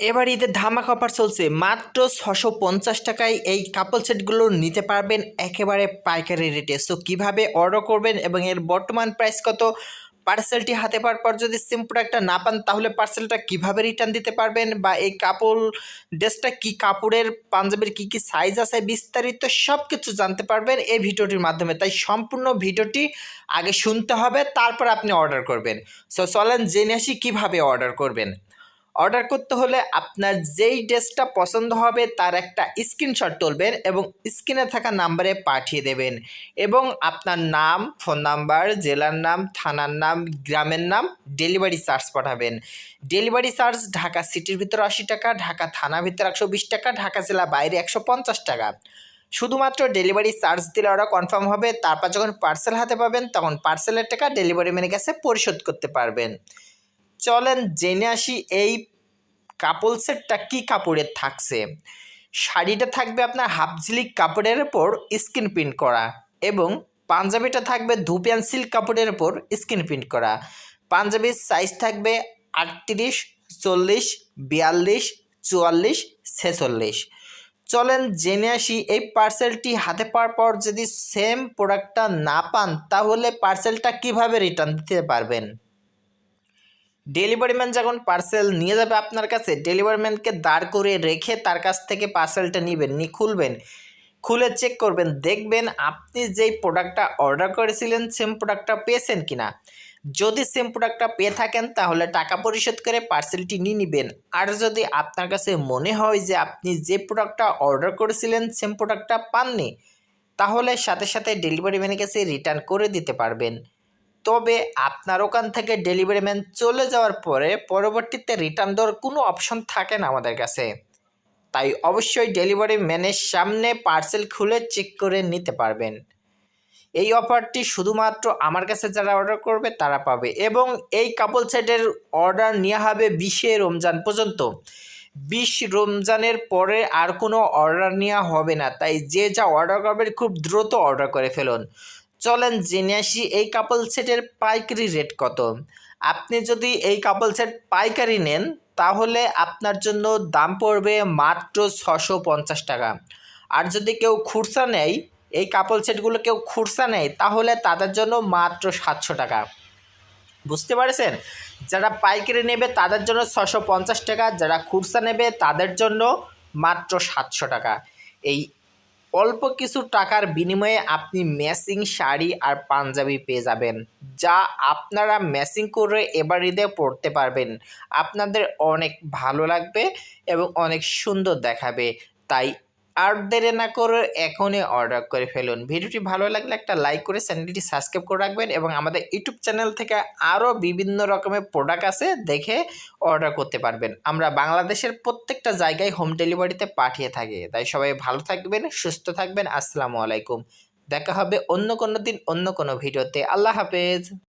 এবার ঈদের ধামাকা অফার চলছে। মাত্র ছশো পঞ্চাশ টাকায় এই কাপল সেটগুলো নিতে পারবেন একেবারে পাইকারি রেটে সো কীভাবে অর্ডার করবেন এবং এর বর্তমান প্রাইস কত? পার্সেলটি হাতে পাওয়ার পর যদি সেম প্রোডাক্টটা না পান, তাহলে পার্সেলটা কীভাবে রিটার্ন দিতে পারবেন? বা এই কাপড় ড্রেসটা কি কাপড়ের, পাঞ্জাবের কি কি সাইজ আছে বিস্তারিত সব কিছু জানতে পারবেন এই ভিডিওটির মাধ্যমে। তাই সম্পূর্ণ ভিডিওটি আগে শুনতে হবে, তারপর আপনি অর্ডার করবেন। সো চলেন জেনে আসি কীভাবে অর্ডার করবেন। অর্ডার করতে হলে আপনার যেই ড্রেসটা পছন্দ হবে তার একটা স্ক্রিনশট তুলবেন এবং স্ক্রিনে থাকা নাম্বারে পাঠিয়ে দেবেন। এবং আপনার নাম, ফোন নাম্বার, জেলার নাম, থানার নাম, গ্রামের নাম, ডেলিভারি চার্জ পাঠাবেন। ডেলিভারি চার্জ ঢাকা সিটির ভিতরে আশি টাকা, ঢাকা থানার ভিতরে একশো বিশ টাকা, ঢাকা জেলা বাইরে একশো পঞ্চাশ টাকা। শুধুমাত্র ডেলিভারি চার্জ দিলে ওরা কনফার্ম হবে, তারপর যখন পার্সেল হাতে পাবেন তখন পার্সেলের টাকা ডেলিভারি ম্যানের কাছে পরিশোধ করতে পারবেন। চলেন জেনে আসি এই কাপল সেটটা কী কাপড়ের থাকছে? শাড়িটা থাকবে আপনার হাফ ঝিলিক কাপড়ের ওপর স্কিন প্রিন্ট করা এবং পাঞ্জাবিটা থাকবে ধুপিয়ান সিল্ক কাপড়ের ওপর স্কিন প্রিন্ট করা। পাঞ্জাবির সাইজ থাকবে আটত্রিশ, চল্লিশ, বিয়াল্লিশ, চুয়াল্লিশ, ছেচল্লিশ। চলেন জেনে আসি এই পার্সেলটি হাতে পাওয়ার পর যদি সেম প্রোডাক্টটা না পান তাহলে পার্সেলটা কীভাবে রিটার্ন দিতে পারবেন? ডেলিভারি ম্যান যখন পার্সেল নিয়ে যাবে আপনার কাছে, ডেলিভারি ম্যানকে দাঁড় করে রেখে তার কাছ থেকে পার্সেলটা নেবেন নি খুলবেন। খুলে চেক করবেন, দেখবেন আপনি যেই প্রোডাক্টটা অর্ডার করেছিলেন, সেম প্রোডাক্টটা পেয়েছেন কিনা। যদি সেম প্রোডাক্টটা পেয়ে থাকেন, তাহলে টাকা পরিশোধ করে পার্সেলটি নিয়ে নেবেন। আর যদি আপনার কাছে মনে হয় যে আপনি যে প্রোডাক্টটা অর্ডার করেছিলেন, সেম প্রোডাক্টটা পাননি, তাহলে সাথে সাথে ডেলিভারি ম্যানের কাছে রিটার্ন করে দিতে পারবেন। তবে আপনার ওখান থেকে ডেলিভারি ম্যান চলে যাওয়ার পরে পরবর্তীতে রিটার্ন দেওয়ার কোনো অপশন থাকে না আমাদের কাছে। তাই অবশ্যই ডেলিভারি ম্যানের সামনে পার্সেল খুলে চেক করে নিতে পারবেন। এই অফারটি শুধুমাত্র আমার কাছে যারা অর্ডার করবে তারা পাবে এবং এই কাপল সেটের অর্ডার নেওয়া হবে বিশে রমজান পর্যন্ত। বিশ রমজানের পরে আর কোনো অর্ডার নেওয়া হবে না। তাই যে যা অর্ডার করবেন খুব দ্রুত অর্ডার করে ফেলুন। চলেন জেনে আসি এই কাপল সেটের পাইকারি রেট কত। আপনি যদি এই কাপল সেট পাইকারি নেন, তাহলে আপনার জন্য দাম পড়বে মাত্র ছশো পঞ্চাশ টাকা। আর যদি কেউ খুরসা নেয়, এই কাপল সেটগুলো কেউ খুরসা নেয়, তাহলে তাদের জন্য মাত্র সাতশো টাকা। বুঝতে পারছেন? যারা পাইকারি নেবে, তাদের জন্য ছশো পঞ্চাশ টাকা, যারা খুরসা নেবে, তাদের জন্য মাত্র সাতশো টাকা। এই অল্প কিছু টাকার বিনিময়ে আপনি ম্যাচিং শাড়ি আর পাঞ্জাবি পেয়ে যাবেন, যা আপনারা ম্যাচিং করে এবার ঈদে পড়তে পারবেন। আপনাদের অনেক ভালো লাগবে এবং অনেক সুন্দর দেখাবে। তাই আর দেরি না করে এখনই অর্ডার করে ফেলুন। ভিডিওটি ভালো লাগলে একটা লাইক করে চ্যানেলটি সাবস্ক্রাইব করে রাখবেন এবং আমাদের ইউটিউব চ্যানেল থেকে আরও বিভিন্ন রকমের প্রোডাক্ট আছে দেখে অর্ডার করতে পারবেন। আমরা বাংলাদেশের প্রত্যেকটা জায়গায় হোম ডেলিভারিতে পাঠিয়ে থাকি। তাই সবাই ভালো থাকবেন, সুস্থ থাকবেন। আসসালামু আলাইকুম। দেখা হবে অন্য কোনো দিন অন্য কোনো ভিডিওতে। আল্লাহ হাফেজ।